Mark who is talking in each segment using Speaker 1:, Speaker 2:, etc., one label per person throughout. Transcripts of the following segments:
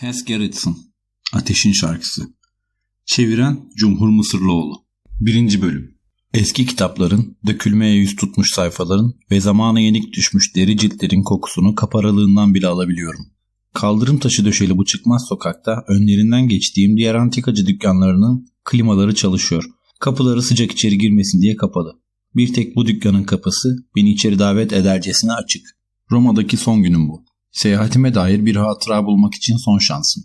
Speaker 1: Tess Gerritsen Ateşin Şarkısı Çeviren Cumhur Mısırlıoğlu 1. Bölüm Eski kitapların, dökülmeye yüz tutmuş sayfaların ve zamana yenik düşmüş deri ciltlerin kokusunu kaparalığından bile alabiliyorum. Kaldırım taşı döşeli bu çıkmaz sokakta önlerinden geçtiğim diğer antikacı dükkanlarının klimaları çalışıyor. Kapıları sıcak içeri girmesin diye kapalı. Bir tek bu dükkanın kapısı beni içeri davet edercesine açık. Roma'daki son günüm bu. Seyahatime dair bir hatıra bulmak için son şansım.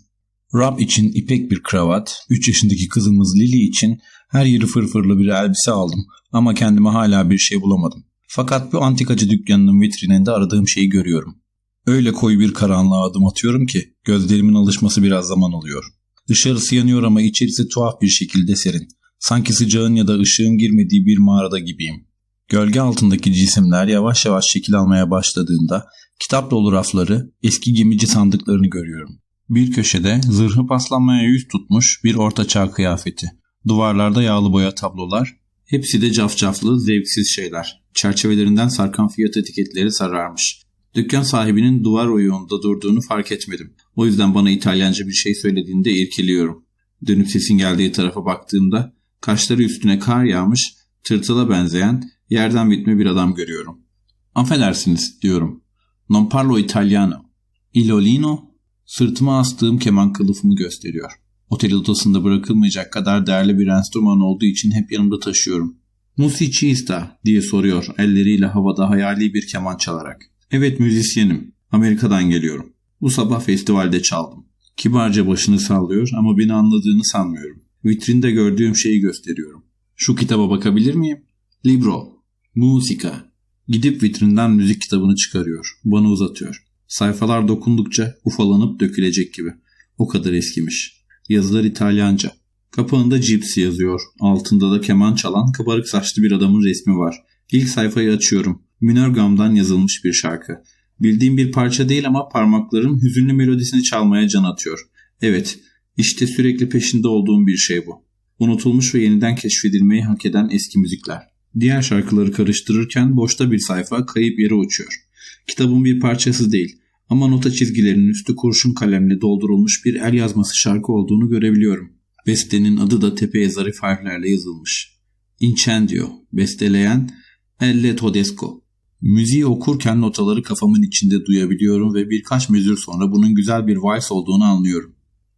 Speaker 1: Rab için ipek bir kravat, 3 yaşındaki kızımız Lily için her yeri fırfırlı bir elbise aldım ama kendime hala bir şey bulamadım. Fakat bu antikacı dükkanının vitrininde aradığım şeyi görüyorum. Öyle koyu bir karanlığa adım atıyorum ki gözlerimin alışması biraz zaman alıyor. Dışarısı yanıyor ama içerisi tuhaf bir şekilde serin. Sanki sıcağın ya da ışığın girmediği bir mağarada gibiyim. Gölge altındaki cisimler yavaş yavaş şekil almaya başladığında kitap dolu rafları, eski gemici sandıklarını görüyorum. Bir köşede zırhı paslanmaya yüz tutmuş bir ortaçağ kıyafeti. Duvarlarda yağlı boya tablolar, hepsi de cafcaflı, zevksiz şeyler. Çerçevelerinden sarkan fiyat etiketleri sararmış. Dükkan sahibinin duvar oyuğunda durduğunu fark etmedim. O yüzden bana İtalyanca bir şey söylediğinde irkiliyorum. Dönüp sesin geldiği tarafa baktığımda kaşları üstüne kar yağmış, tırtıla benzeyen yerden bitme bir adam görüyorum. Affedersiniz diyorum. Non parlo italiano. Ilolino sırtıma astığım keman kılıfımı gösteriyor. Otel odasında bırakılmayacak kadar değerli bir enstrüman olduğu için hep yanımda taşıyorum. Musicista diye soruyor elleriyle havada hayali bir keman çalarak. Evet müzisyenim. Amerika'dan geliyorum. Bu sabah festivalde çaldım. Kibarca başını sallıyor ama beni anladığını sanmıyorum. Vitrinde gördüğüm şeyi gösteriyorum. Şu kitaba bakabilir miyim? Libro. Musika. Gidip vitrinden müzik kitabını çıkarıyor. Bana uzatıyor. Sayfalar dokundukça ufalanıp dökülecek gibi. O kadar eskimiş. Yazılar İtalyanca. Kapağında Gypsy yazıyor. Altında da keman çalan kabarık saçlı bir adamın resmi var. İlk sayfayı açıyorum. Minörgam'dan yazılmış bir şarkı. Bildiğim bir parça değil ama parmaklarım hüzünlü melodisini çalmaya can atıyor. Evet, işte sürekli peşinde olduğum bir şey bu. Unutulmuş ve yeniden keşfedilmeyi hak eden eski müzikler. Diğer şarkıları karıştırırken boşta bir sayfa kayıp yere uçuyor. Kitabın bir parçası değil ama nota çizgilerinin üstü kurşun kalemle doldurulmuş bir el yazması şarkı olduğunu görebiliyorum. Bestenin adı da tepeye zarif harflerle yazılmış. Incendio, besteleyen Elle Todesco. Müziği okurken notaları kafamın içinde duyabiliyorum ve birkaç mezür sonra bunun güzel bir vals olduğunu anlıyorum.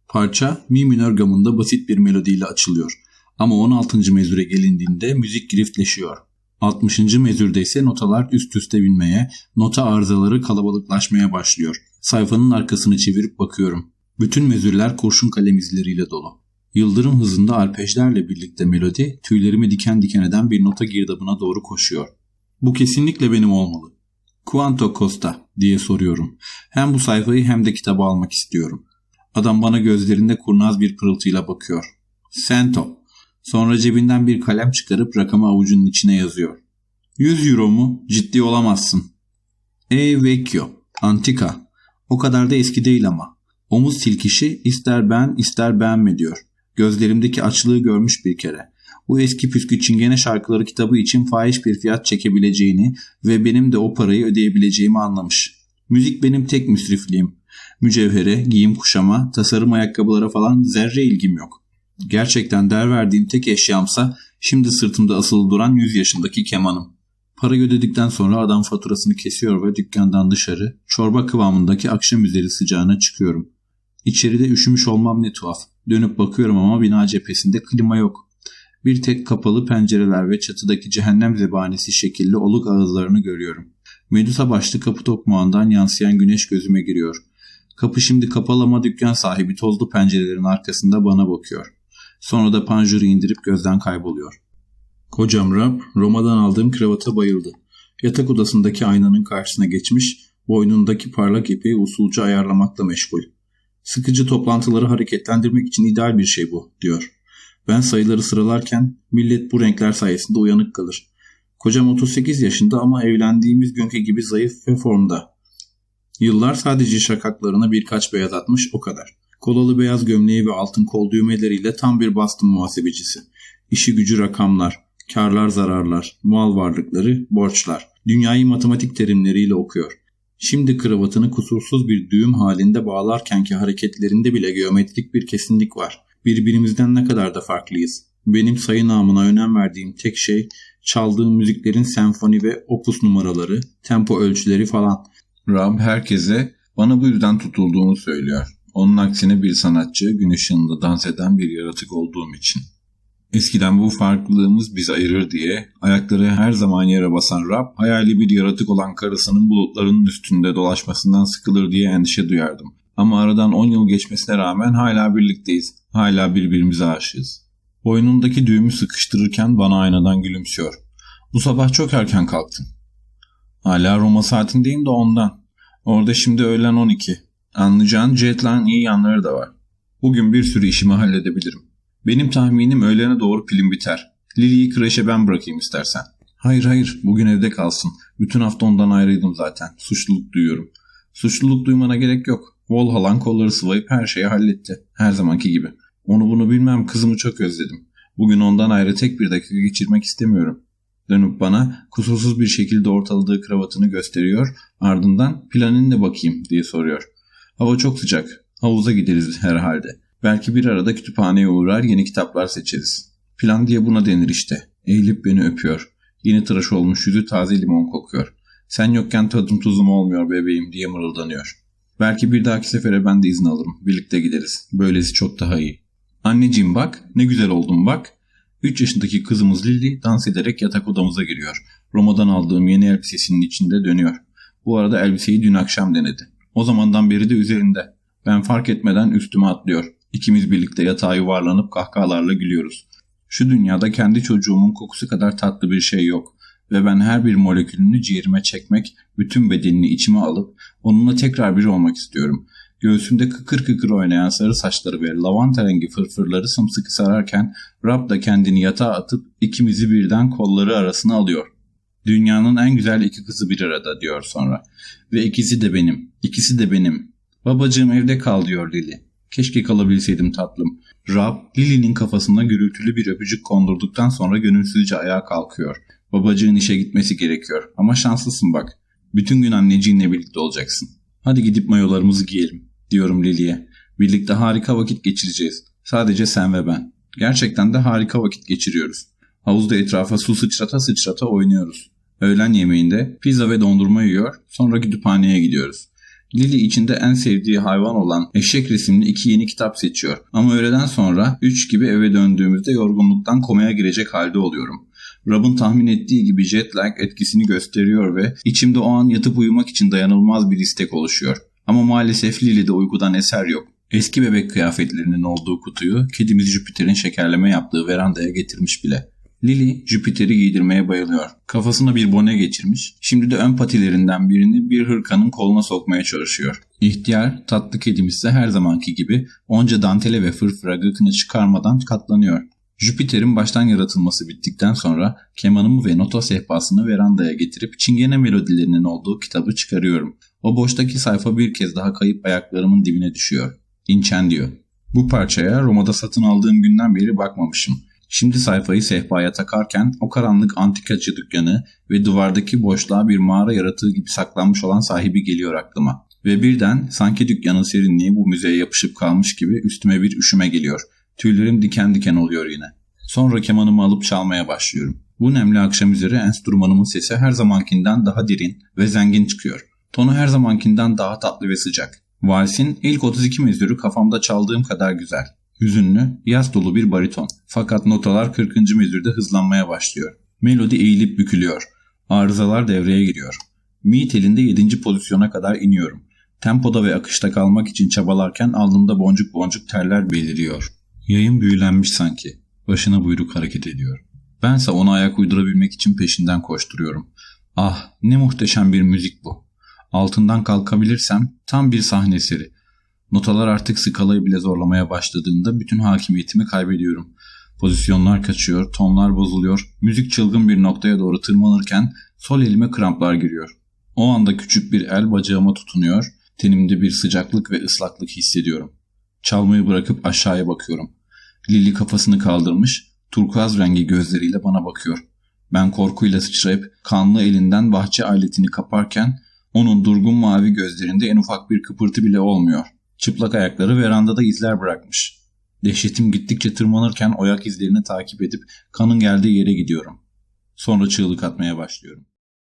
Speaker 1: Parça mi minör gamında basit bir melodiyle açılıyor. Ama 16. mezüre gelindiğinde müzik giriftleşiyor. 60. mezürde ise notalar üst üste binmeye, nota arızaları kalabalıklaşmaya başlıyor. Sayfanın arkasını çevirip bakıyorum. Bütün mezürler kurşun kalem izleriyle dolu. Yıldırım hızında arpejlerle birlikte melodi tüylerimi diken diken eden bir nota girdabına doğru koşuyor. Bu kesinlikle benim olmalı. Quanto Costa diye soruyorum. Hem bu sayfayı hem de kitabı almak istiyorum. Adam bana gözlerinde kurnaz bir pırıltıyla bakıyor. Cento. Sonra cebinden bir kalem çıkarıp rakamı avucunun içine yazıyor. 100 euro mu? Ciddi olamazsın. E vecchio. Antika. O kadar da eski değil ama. Omuz silkişi ister ben ister beğenme diyor. Gözlerimdeki açlığı görmüş bir kere. Bu eski püskü çingene şarkıları kitabı için fahiş bir fiyat çekebileceğini ve benim de o parayı ödeyebileceğimi anlamış. Müzik benim tek müsrifliğim. Mücevhere, giyim kuşama, tasarım ayakkabılara falan zerre ilgim yok. Gerçekten değer verdiğim tek eşyamsa şimdi sırtımda asılı duran 100 yaşındaki kemanım. Para ödedikten sonra adam faturasını kesiyor ve dükkandan dışarı çorba kıvamındaki akşam üzeri sıcağına çıkıyorum. İçeride üşümüş olmam ne tuhaf. Dönüp bakıyorum ama bina cephesinde klima yok. Bir tek kapalı pencereler ve çatıdaki cehennem zebanesi şekilli oluk ağızlarını görüyorum. Medusa başlı kapı tokmağından yansıyan güneş gözüme giriyor. Kapı şimdi kapalı ama dükkan sahibi tozlu pencerelerin arkasında bana bakıyor. Sonra da panjuru indirip gözden kayboluyor. Kocam Rab, Roma'dan aldığım kravata bayıldı. Yatak odasındaki aynanın karşısına geçmiş, boynundaki parlak ipi usulca ayarlamakla meşgul. Sıkıcı toplantıları hareketlendirmek için ideal bir şey bu, diyor. Ben sayıları sıralarken millet bu renkler sayesinde uyanık kalır. Kocam 38 yaşında ama evlendiğimiz günkü gibi zayıf ve formda. Yıllar sadece şakaklarına birkaç beyaz atmış o kadar. Kolalı beyaz gömleği ve altın kol düğmeleriyle tam bir Boston muhasebecisi. İşi gücü rakamlar, karlar zararlar, mal varlıkları, borçlar. Dünyayı matematik terimleriyle okuyor. Şimdi kravatını kusursuz bir düğüm halinde bağlarkenki hareketlerinde bile geometrik bir kesinlik var. Birbirimizden ne kadar da farklıyız. Benim sayı namına önem verdiğim tek şey çaldığım müziklerin senfoni ve opus numaraları, tempo ölçüleri falan.
Speaker 2: Rab herkese bana bu yüzden tutulduğunu söylüyor. Onun aksine bir sanatçı gün ışığında dans eden bir yaratık olduğum için. Eskiden bu farklılığımız bizi ayırır diye ayakları her zaman yere basan Rab hayali bir yaratık olan karısının bulutların üstünde dolaşmasından sıkılır diye endişe duyardım. Ama aradan 10 yıl geçmesine rağmen hala birlikteyiz. Hala birbirimize aşığız. Boynundaki düğümü sıkıştırırken bana aynadan gülümsüyor. Bu sabah çok erken kalktın. Hala Roma saatindeyim de ondan. Orada şimdi öğlen 12. Anlayacağın jetline iyi yanları da var. Bugün bir sürü işimi halledebilirim. Benim tahminim öğlene doğru pilim biter. Lily'yi kreşe ben bırakayım istersen. Hayır hayır bugün evde kalsın. Bütün hafta ondan ayrıydım zaten. Suçluluk duyuyorum. Suçluluk duymana gerek yok. Volhalan kolları sıvayıp her şeyi halletti. Her zamanki gibi. Onu bunu bilmem kızımı çok özledim. Bugün ondan ayrı tek bir dakika geçirmek istemiyorum. Dönüp bana kusursuz bir şekilde ortaladığı kravatını gösteriyor. Ardından planın ne bakayım diye soruyor. Hava çok sıcak. Havuza gideriz herhalde. Belki bir arada kütüphaneye uğrar yeni kitaplar seçeriz. Plan diye buna denir işte. Eğilip beni öpüyor. Yeni tıraş olmuş yüzü taze limon kokuyor. Sen yokken tadım tuzum olmuyor bebeğim diye mırıldanıyor. Belki bir dahaki sefere ben de izin alırım. Birlikte gideriz. Böylesi çok daha iyi. Anneciğim bak, ne güzel oldum bak. 3 yaşındaki kızımız Lily dans ederek yatak odamıza giriyor. Roma'dan aldığım yeni elbisesinin içinde dönüyor. Bu arada elbiseyi dün akşam denedi. O zamandan beri de üzerinde. Ben fark etmeden üstüme atlıyor. İkimiz birlikte yatağa yuvarlanıp kahkahalarla gülüyoruz. Şu dünyada kendi çocuğumun kokusu kadar tatlı bir şey yok. Ve ben her bir molekülünü ciğerime çekmek, bütün bedenini içime alıp onunla tekrar bir olmak istiyorum. Göğsümde kıkır kıkır oynayan sarı saçları ve lavanta rengi fırfırları sımsıkı sararken Rab da kendini yatağa atıp ikimizi birden kolları arasına alıyor. Dünyanın en güzel iki kızı bir arada diyor sonra. Ve ikisi de benim. İkisi de benim. Babacığım evde kal diyor Lili. Keşke kalabilseydim tatlım. Rab, Lily'nin kafasına gürültülü bir öpücük kondurduktan sonra gönülsüzce ayağa kalkıyor. Babacığın işe gitmesi gerekiyor. Ama şanslısın bak. Bütün gün anneciğinle birlikte olacaksın. Hadi gidip mayolarımızı giyelim, diyorum Lily'ye. Birlikte harika vakit geçireceğiz. Sadece sen ve ben. Gerçekten de harika vakit geçiriyoruz. Havuzda etrafa su sıçrata sıçrata oynuyoruz. Öğlen yemeğinde pizza ve dondurma yiyor, sonra kütüphaneye gidiyoruz. Lily içinde en sevdiği hayvan olan eşek resimli iki yeni kitap seçiyor. Ama öğleden sonra 3 gibi eve döndüğümüzde yorgunluktan komaya girecek halde oluyorum. Rob'un tahmin ettiği gibi jet lag etkisini gösteriyor ve içimde o an yatıp uyumak için dayanılmaz bir istek oluşuyor. Ama maalesef Lily'de uykudan eser yok. Eski bebek kıyafetlerinin olduğu kutuyu kedimiz Jüpiter'in şekerleme yaptığı verandaya getirmiş bile. Lily Jüpiter'i giydirmeye bayılıyor. Kafasına bir bone geçirmiş. Şimdi de ön patilerinden birini bir hırkanın koluna sokmaya çalışıyor. İhtiyar tatlı kedimiz ise her zamanki gibi onca dantele ve fırfıra gıkını çıkarmadan katlanıyor. Jüpiter'in baştan yaratılması bittikten sonra kemanımı ve nota sehpasını verandaya getirip çingene melodilerinin olduğu kitabı çıkarıyorum. O boştaki sayfa bir kez daha kayıp ayaklarımın dibine düşüyor. İnçen diyor. Bu parçaya Roma'da satın aldığım günden beri bakmamışım. Şimdi sayfayı sehpaya takarken o karanlık antikacı dükkanı ve duvardaki boşluğa bir mağara yaratığı gibi saklanmış olan sahibi geliyor aklıma. Ve birden sanki dükkanın serinliği bu müzeye yapışıp kalmış gibi üstüme bir üşüme geliyor. Tüylerim diken diken oluyor yine. Sonra kemanımı alıp çalmaya başlıyorum. Bu nemli akşam üzeri enstrümanımın sesi her zamankinden daha derin ve zengin çıkıyor. Tonu her zamankinden daha tatlı ve sıcak. Valsin ilk 32 mezürü kafamda çaldığım kadar güzel. Hüzünlü, yaz dolu bir bariton. Fakat notalar 40. mezürde hızlanmaya başlıyor. Melodi eğilip bükülüyor. Arızalar devreye giriyor. Mi telinde 7. pozisyona kadar iniyorum. Tempoda ve akışta kalmak için çabalarken alnımda boncuk boncuk terler beliriyor. Yayın büyülenmiş sanki. Başına buyruk hareket ediyor. Bense ona ayak uydurabilmek için peşinden koşturuyorum. Ah ne muhteşem bir müzik bu. Altından kalkabilirsem tam bir sahne eseri. Notalar artık skalayı bile zorlamaya başladığında bütün hakimiyetimi kaybediyorum. Pozisyonlar kaçıyor, tonlar bozuluyor, müzik çılgın bir noktaya doğru tırmanırken sol elime kramplar giriyor. O anda küçük bir el bacağıma tutunuyor, tenimde bir sıcaklık ve ıslaklık hissediyorum. Çalmayı bırakıp aşağıya bakıyorum. Lili kafasını kaldırmış, turkuaz rengi gözleriyle bana bakıyor. Ben korkuyla sıçrayıp kanlı elinden bahçe aletini kaparken Onun durgun mavi gözlerinde en ufak bir kıpırtı bile olmuyor. Çıplak ayakları verandada izler bırakmış. Dehşetim gittikçe tırmanırken o ayak izlerini takip edip kanın geldiği yere gidiyorum. Sonra çığlık atmaya başlıyorum.